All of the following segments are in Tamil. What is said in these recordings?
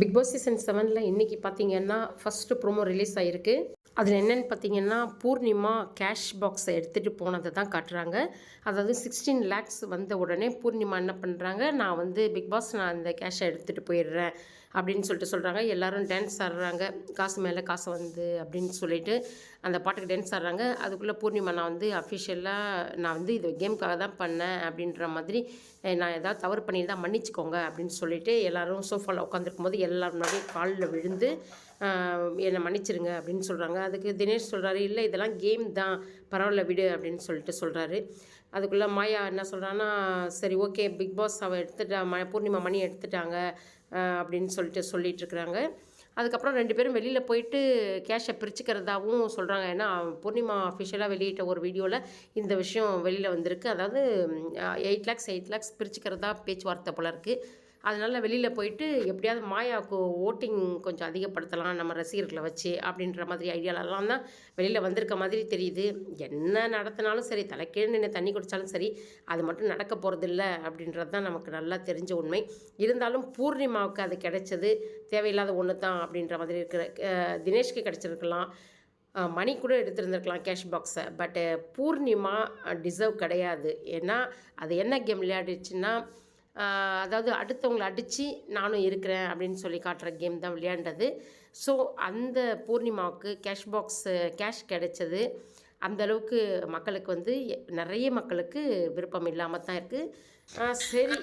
பிக் பாஸ் சீசன் செவனில் இன்றைக்கி பார்த்தீங்கன்னா ஃபஸ்ட்டு ப்ரோமோ ரிலீஸ் ஆகிருக்கு அதில் என்னென்னு பார்த்தீங்கன்னா பூர்ணிமா கேஷ் பாக்ஸை எடுத்துகிட்டு போனதை தான் காட்டுறாங்க. அதாவது சிக்ஸ்டீன் லேக்ஸ் வந்த உடனே பூர்ணிமா என்ன பண்ணுறாங்க நான் வந்து பிக் பாஸ் நான் அந்த கேஷை எடுத்துகிட்டு போயிடுறேன். அப்படின்னு சொல்லிட்டு சொல்கிறாங்க எல்லோரும் டான்ஸ் ஆடுறாங்க. காசு மேலே காசு வந்து அப்படின்னு சொல்லிட்டு அந்த பாட்டுக்கு டான்ஸ் ஆடுறாங்க. அதுக்குள்ளே பூர்ணிமா நான் வந்து அஃபிஷியலாக நான் வந்து இது கேமுக்காக தான் பண்ணேன் அப்படின்ற மாதிரி நான் ஏதாவது தவறு பண்ணியிருந்தால் மன்னிச்சுக்கோங்க அப்படின்னு சொல்லிட்டு எல்லாரும் சோஃபாவில் உட்காந்துருக்கும் போது எல்லாரும் காலில் விழுந்து என்னை மன்னிச்சிருங்க அப்படின்னு சொல்கிறாங்க அதுக்கு தினேஷ் சொல்கிறாரு இல்லை இதெல்லாம் கேம் தான். பரவாயில்ல விடு அப்படின்னு சொல்லிட்டு சொல்கிறாரு அதுக்குள்ளே மாயா என்ன சொல்கிறான்னா சரி ஓகே பிக் பாஸ் அவள் எடுத்துட்டா ம பூர்ணிமா மணி எடுத்துட்டாங்க. அப்படின்னு சொல்லிட்டு சொல்லிட்டு இருக்கிறாங்க அதுக்கப்புறம் ரெண்டு பேரும் வெளியில் போயிட்டு கேஷை பிரிச்சுக்கிறதாவும் சொல்கிறாங்க ஏன்னா பூர்ணிமா அஃபிஷியலாக வெளியிட்ட ஒரு வீடியோவில் இந்த விஷயம் வெளியில் வந்திருக்கு. அதாவது எயிட் லேக்ஸ் எயிட் லேக்ஸ் பிரிச்சுக்கிறதா பேச்சுவார்த்தை போல இருக்குது அதனால் வெளியில் போயிட்டு எப்படியாவது மாயாவுக்கு ஓட்டிங் கொஞ்சம் அதிகப்படுத்தலாம் நம்ம ரசிகர்களை வச்சு அப்படின்ற மாதிரி ஐடியாலெல்லாம் தான் வெளியில் வந்திருக்க மாதிரி தெரியுது. என்ன நடத்தினாலும் சரி தலைக்கீழ் நின்று தண்ணி குடித்தாலும் சரி அது மட்டும் நடக்க போகிறதில்ல அப்படின்றது தான் நமக்கு நல்லா தெரிஞ்ச உண்மை. இருந்தாலும் பூர்ணிமாவுக்கு அது கிடைச்சது தேவையில்லாத ஒன்று தான் அப்படின்ற மாதிரி இருக்கிற தினேஷ்க்கு கிடச்சிருக்கலாம். மணி கூட எடுத்துருந்துருக்கலாம் கேஷ் பாக்ஸை பட்டு பூர்ணிமா டிசர்வ் கிடையாது. ஏன்னா அது என்ன கேம் விளையாடிச்சுன்னா அதாவது அடுத்தவங்களை அடித்து நானும் இருக்கிறேன் அப்படின்னு சொல்லி காட்டுற கேம் தான் விளையாண்டது. ஸோ அந்த பூர்ணிமாவுக்கு கேஷ் பாக்ஸ் கேஷ் கிடைச்சது. அந்த அளவுக்கு மக்களுக்கு வந்து நிறைய மக்களுக்கு விருப்பம் இல்லாமல் தான் இருக்குது சரி.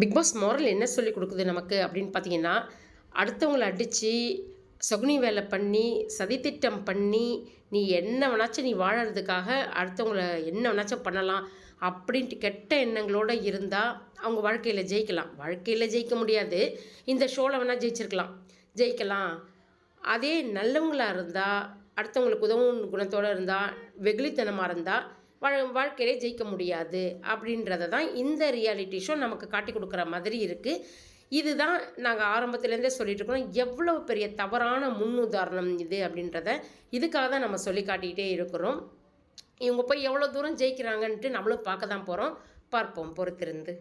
பிக் பாஸ் என்ன சொல்லி கொடுக்குது நமக்கு அப்படின்னு பார்த்தீங்கன்னா அடுத்தவங்களை அடித்து சொகுனி வேலை பண்ணி சதித்திட்டம் பண்ணி நீ என்ன வேணாச்சும் நீ வாழறதுக்காக அடுத்தவங்களை என்ன வேணாச்சும் பண்ணலாம். அப்படின்ட்டு கெட்ட எண்ணங்களோடு இருந்தால் அவங்க வாழ்க்கையில் ஜெயிக்கலாம். வாழ்க்கையில் ஜெயிக்க முடியாது. இந்த ஷோவில் வேணால் ஜெயிச்சிருக்கலாம். ஜெயிக்கலாம். அதே நல்லவங்களாக இருந்தால் அடுத்தவங்களுக்கு உதவும் குணத்தோடு இருந்தால் வெகுளித்தனமாக இருந்தால் வாழ் வாழ்க்கையிலே ஜெயிக்க முடியாது. அப்படின்றத தான் இந்த ரியாலிட்டி ஷோ நமக்கு காட்டி கொடுக்குற மாதிரி இருக்குது இதுதான் நாங்கள் ஆரம்பத்துலேருந்தே சொல்லிட்டு இருக்கோம். எவ்வளோ பெரிய தவறான முன்னுதாரணம் இது அப்படின்றத இதுக்காக தான் நம்ம சொல்லி காட்டிக்கிட்டே இருக்கிறோம். இவங்க போய் எவ்வளோ தூரம் ஜெயிக்கிறாங்கன்ட்டு நம்மளும் பார்க்க தான் போகிறோம் பார்ப்போம் பொறுத்திருந்து.